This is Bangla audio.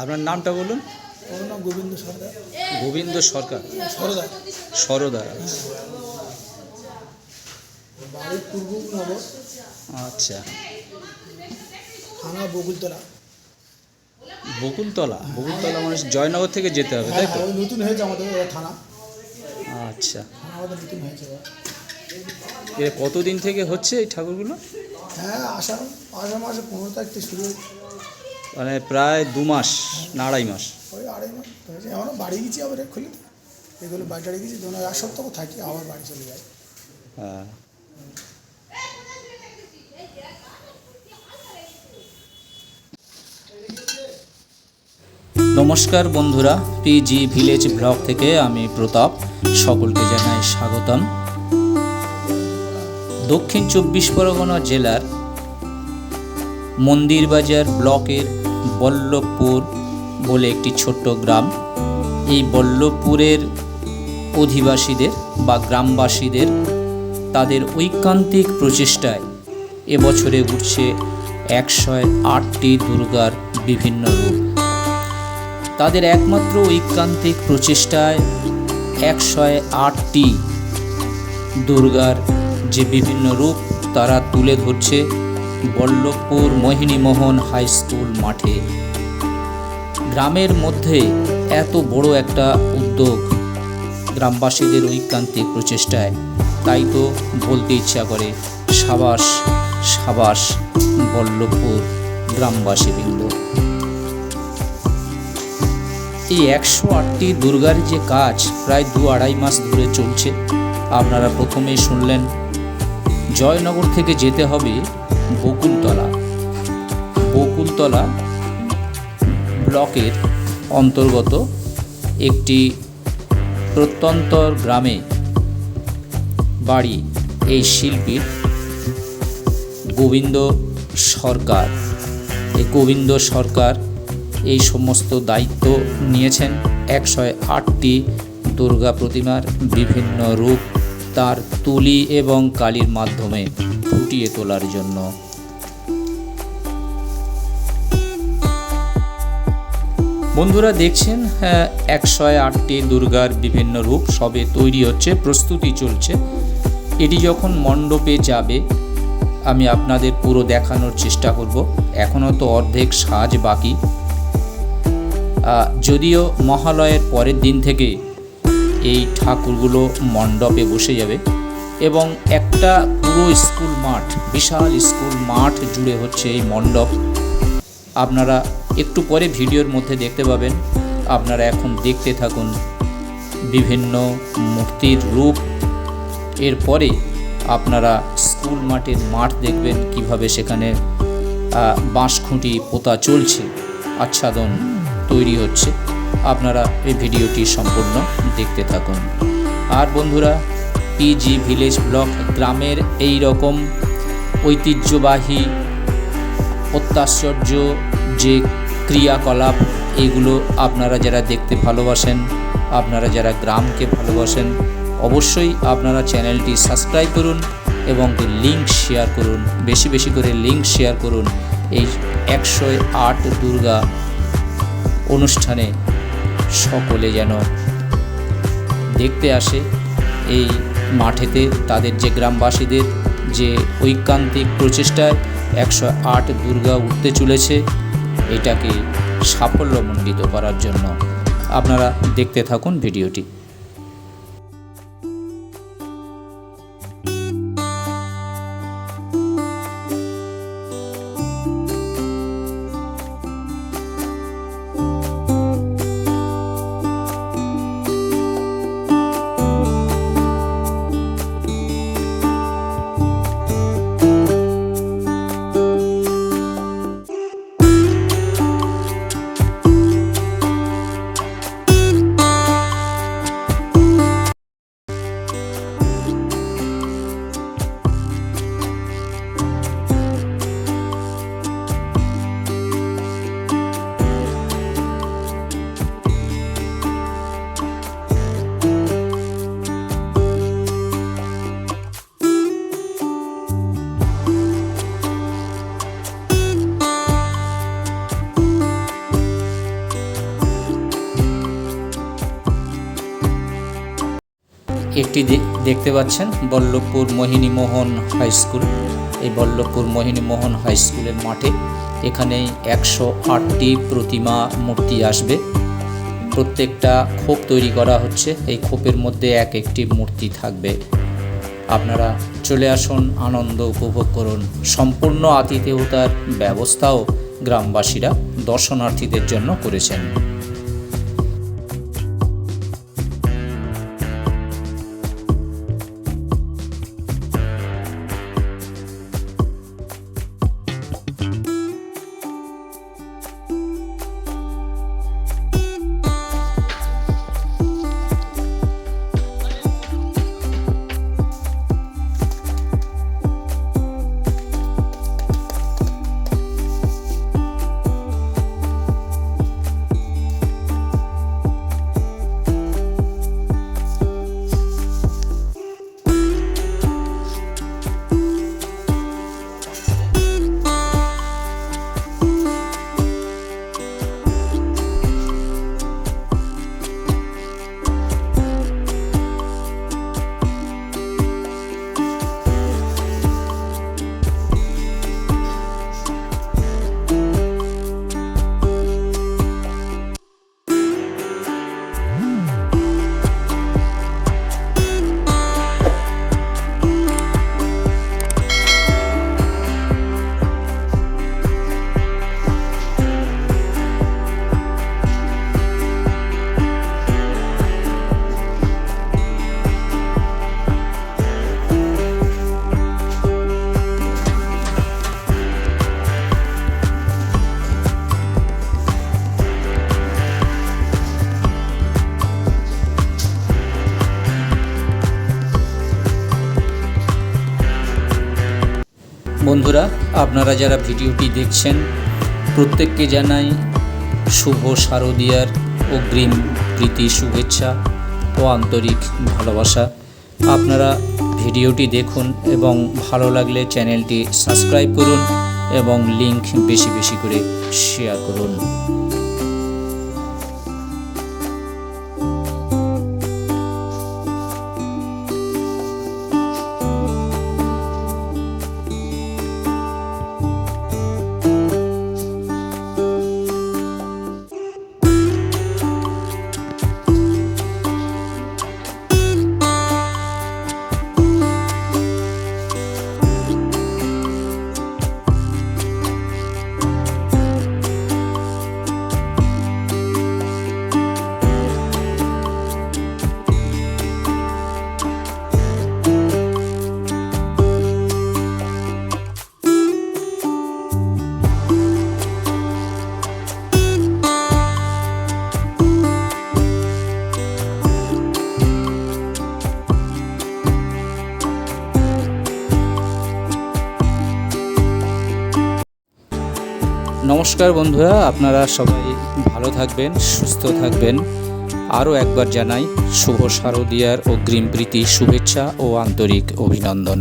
আপনার নামটা বলুন? ওর নাম গোবিন্দ সরকার। গোবিন্দ সরকার। সরদা বাড়ি পূর্ব আচ্ছা। থানা বকুলতলা। বকুলতলা? বকুলতলা মানে জয়নগর থেকে যেতে হবে হ্যাঁ তাই তো? হ্যাঁ, নতুন হয়েছে আমাদের থানা। আচ্ছা। আমাদের নতুন হয়েছে কতদিন থেকে হচ্ছে এই ঠাকুরগুলো? হ্যাঁ আষাঢ় আষাঢ় মাসে পনেরো তারিখ থেকে শুরু। মানে প্রায় দু মাস না আড়াই মাস। ওই আড়াই মাস আমরা বাড়ি গেছি আবার খুলে এগুলো বাড়ি টাড়ি গেছি এক সপ্তাহ থাকি আবার বাড়ি চলে যাই হ্যাঁ। নমস্কার বন্ধুরা পিজি ভিলেজ ব্লগ থেকে আমি প্রতাপ। সকলকে জানাই স্বাগতম। দক্ষিণ চব্বিশ পরগনা জেলার মন্দিরবাজার ব্লকের বল্লভপুর বলে একটি ছোট্ট গ্রাম। এই বল্লভপুরের অধিবাসীদের বা গ্রামবাসীদের তাদের ঐকান্তিক প্রচেষ্টায় এবছরে উঠছে একশো আটটি দুর্গার বিভিন্ন রূপ। তাদের একমাত্র ঐকান্তিক প্রচেষ্টায় একশো আটটি দুর্গার যে বিভিন্ন রূপ তারা তুলে ধরছে বল্লভপুর মোহিনীমোহন হাই স্কুল মাঠে। গ্রামের মধ্যে এত বড় একটা উদ্যোগ গ্রামবাসীদের ঐকান্তিক প্রচেষ্টায়। তাই তো বলতে ইচ্ছা করে, সাবাস সাবাস, বল্লভপুর গ্রামবাসীবৃন্দ। এই একশো আটটি দুর্গার যে কাজ প্রায় দু আড়াই মাস ধরে চলছে, আপনারা প্রথমেই শুনলেন। জয়নগর থেকে যেতে হবে বকুলতলা। বকুলতলা ব্লকের অন্তর্গত একটি প্রত্যন্তর গ্রামে বাড়ি এই শিল্পীর গোবিন্দ সরকার। এই গোবিন্দ সরকার এই সমস্ত দায়িত্ব নিয়েছেন একশো আটটি দুর্গা প্রতিমার বিভিন্ন রূপ, তার তুলি এবং কালির মাধ্যমে। ফুটিয়ে তোলার জন্য। বন্ধুরা দেখছেন একশো আটটি দুর্গার বিভিন্ন রূপ, সবে তৈরি হচ্ছে, প্রস্তুতি চলছে। এটি যখন মণ্ডপে যাবে, আমি আপনাদের পুরো দেখানোর চেষ্টা করব। এখনও তো অর্ধেক সাজ বাকি। যদিও মহালয়ের পরের দিন থেকে এই ঠাকুরগুলো মণ্ডপে বসে যাবে এবং একটা পুরো স্কুল মাঠ, বিশাল স্কুল মাঠ জুড়ে হচ্ছে এই মণ্ডপ। আপনারা একটু পরে ভিডিওর মধ্যে দেখতে পাবেন। আপনারা এখন দেখতে থাকুন বিভিন্ন মূর্তির রূপ। এরপরে আপনারা স্কুল মাঠের মাঠ দেখবেন কীভাবে সেখানে বাঁশখুঁটি পোতা চলছে, আচ্ছাদন তৈরি হচ্ছে। আপনারা এই ভিডিওটি সম্পূর্ণ দেখতে থাকুন। আর বন্ধুরা পিজি ভিলেজ ব্লক গ্রামের এই রকম ঐতিহ্যবাহী, অত্যাশ্চর্য যে ক্রিয়াকলাপ, এগুলো আপনারা যারা দেখতে ভালোবাসেন, আপনারা যারা গ্রামকে ভালোবাসেন, অবশ্যই আপনারা চ্যানেলটি সাবস্ক্রাইব করুন এবং লিঙ্ক শেয়ার করুন। বেশি বেশি করে লিঙ্ক শেয়ার করুন। এই একশো আট দুর্গা অনুষ্ঠানে সকলে যেন দেখতে আসে এই মাঠেতে তাদের যে গ্রামবাসীদের যে ঐকান্তিক প্রচেষ্টায় একশো আট দুর্গা উঠতে চলেছে, এটাকে সাফল্যমণ্ডিত করার জন্য। আপনারা দেখতে থাকুন ভিডিওটি। একটি দেখতে পাচ্ছেন, বল্লভপুর মোহিনী মোহন হাই স্কুল। এই বল্লভপুর মোহিনী মোহন হাই স্কুলের মাঠে এখানে একশো আটটি প্রতিমা মূর্তি আসবে। প্রত্যেকটা খোপ তৈরি করা হচ্ছে, এই খোপের মধ্যে এক একটি মূর্তি থাকবে। আপনারা চলে আসুন, আনন্দ উপভোগ করুন। সম্পূর্ণ আতিথেয়তার ব্যবস্থাও গ্রামবাসীরা দর্শনার্থীদের জন্য করেছেন। বন্ধুরা, আপনারা যারা ভিডিওটি দেখছেন, প্রত্যেককে জানাই শুভ শারদীয়ার অগ্রিম প্রীতি, শুভেচ্ছা ও আন্তরিক ভালোবাসা। আপনারা ভিডিওটি দেখুন এবং ভালো লাগলে চ্যানেলটি সাবস্ক্রাইব করুন এবং লিংক বেশি বেশি করে শেয়ার করুন। নমস্কার বন্ধুরা, আপনারা সবাই ভালো থাকবেন, সুস্থ থাকবেন। আরও একবার জানাই, শুভ শারদীয়ার অগ্রিম প্রীতি, শুভেচ্ছা ও আন্তরিক অভিনন্দন।